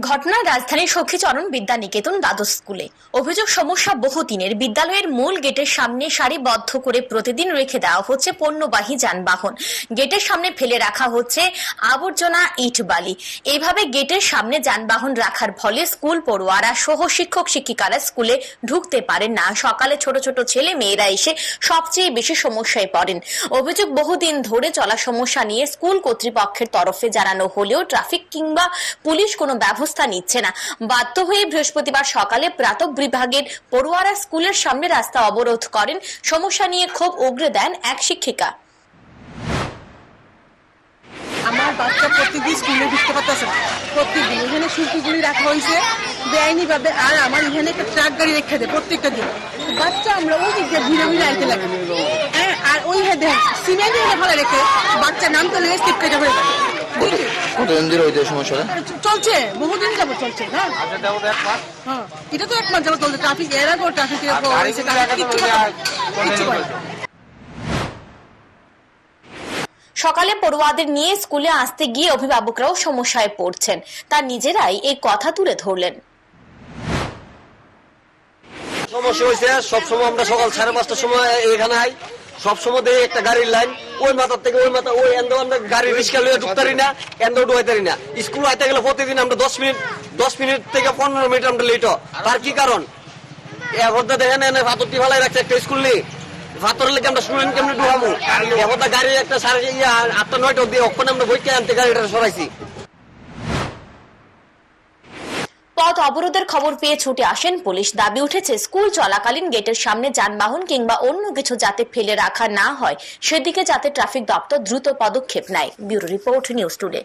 ঘটনা রাজধানীর সখীচরণ বিদ্যা নিকেতন দ্বাদশ স্কুলে। অভিযোগ, সমস্যা বহুদিনের। বিদ্যালয়ের মূল গেটের সামনে সারিবদ্ধ করে প্রতিদিন রেখে দেওয়া হচ্ছে পণ্যবাহী যানবাহন। গেটের সামনে ফেলে রাখা হচ্ছে আবর্জনা ইট বালি। এইভাবে গেটের সামনে যানবাহন রাখার ফলে স্কুল পড়ুয়ারা সহ শিক্ষক শিক্ষিকারা স্কুলে ঢুকতে পারেন না। সকালে ছোট ছোট ছেলে মেয়েরা এসে সবচেয়ে বেশি সমস্যায় পড়েন। অভিযোগ, বহুদিন ধরে চলা সমস্যা নিয়ে স্কুল কর্তৃপক্ষের তরফে জানানো হলেও ট্রাফিক কিংবা পুলিশ কোনো ব্যবস্থা নিচ্ছে না। বাধ্য হয়ে বৃহস্পতিবার সকালে প্রাতক বিভাগের পড়ুয়ারা স্কুলের সামনে রাস্তা অবরোধ করেন। সমস্যা নিয়ে ক্ষোভ উগরে দেন এক শিক্ষিকা। আমার বাচ্চা প্রত্যেকদিন স্কুলে ঢুকতে পারতেছে না। প্রত্যেকদিন এখানে সুরকিগুলি রাখা হয়েছে। বেআইনি ভাবে আর আমার এখানে একটা ট্রাক গাড়ি রেখে দেয় প্রত্যেকটা দিন। বাচ্চা আমরা ওই দিক ঘুরে ঘুরে আইতে লাগে। হ্যাঁ আর ওই হ্যাঁ দেখ সিমেন্ট ফেলে রেখে বাচ্চা নাম তো লেগে স্লিপ কেটে ফেলে। দেয়। বুঝলি? কতদিন ধরে হইতে সমস্যাটা চলছে বহুদিন যাব চলছে হ্যাঁ হ্যাঁ এটা তো এক মাস যাব চলছে ট্রাফিক এর আগেও ট্রাফিক কিচ্ছু করে না। কিচ্ছু করে না। সকালে পড়ুয়াদের নিয়ে স্কুলে আসতে গিয়ে অভিভাবকরাও সমস্যায় পড়ছেন তার নিজেরাই এই কথা তুলে ধরলেন সমস্যা হয়েছে সবসময় আমরা সকাল সাড়ে পাঁচটার সময় এখানে আই সবসময় দেখি একটা গাড়ির লাইন, ওই মাথার থেকে ওই মাথা, ওই এন্দ গাড়ি রিক্সা লইয়া ঢুকতারি না এন্দ ঢুকাইতারি না। স্কুল আইতে গেলে প্রতিদিন আমরা দশ মিনিট দশ মিনিট থেকে পনেরো মিনিট আমরা লেট তার কি কারণ? এবার দেখেন, এনে ভাতরটি ভালাই রাখছে একটা স্কুল নেই। ভাতরের লেগে আমরা স্টুডেন্ট কেমনি ঢুকামু এবার গাড়ি একটা সাড়ে আটটা, নয়টা দিয়ে ওখানে আমরা বইকে আনতে গাড়িটা সরাইছি। পথ অবরোধের খবর পেয়ে ছুটে আসেন পুলিশ। দাবি উঠেছে, স্কুল চলাকালীন গেটের সামনে যানবাহন কিংবা অন্য কিছু যাতে ফেলে রাখা না হয়, সেদিকে যাতে ট্রাফিক দপ্তর দ্রুত পদক্ষেপ নেয়। Bureau report, news today.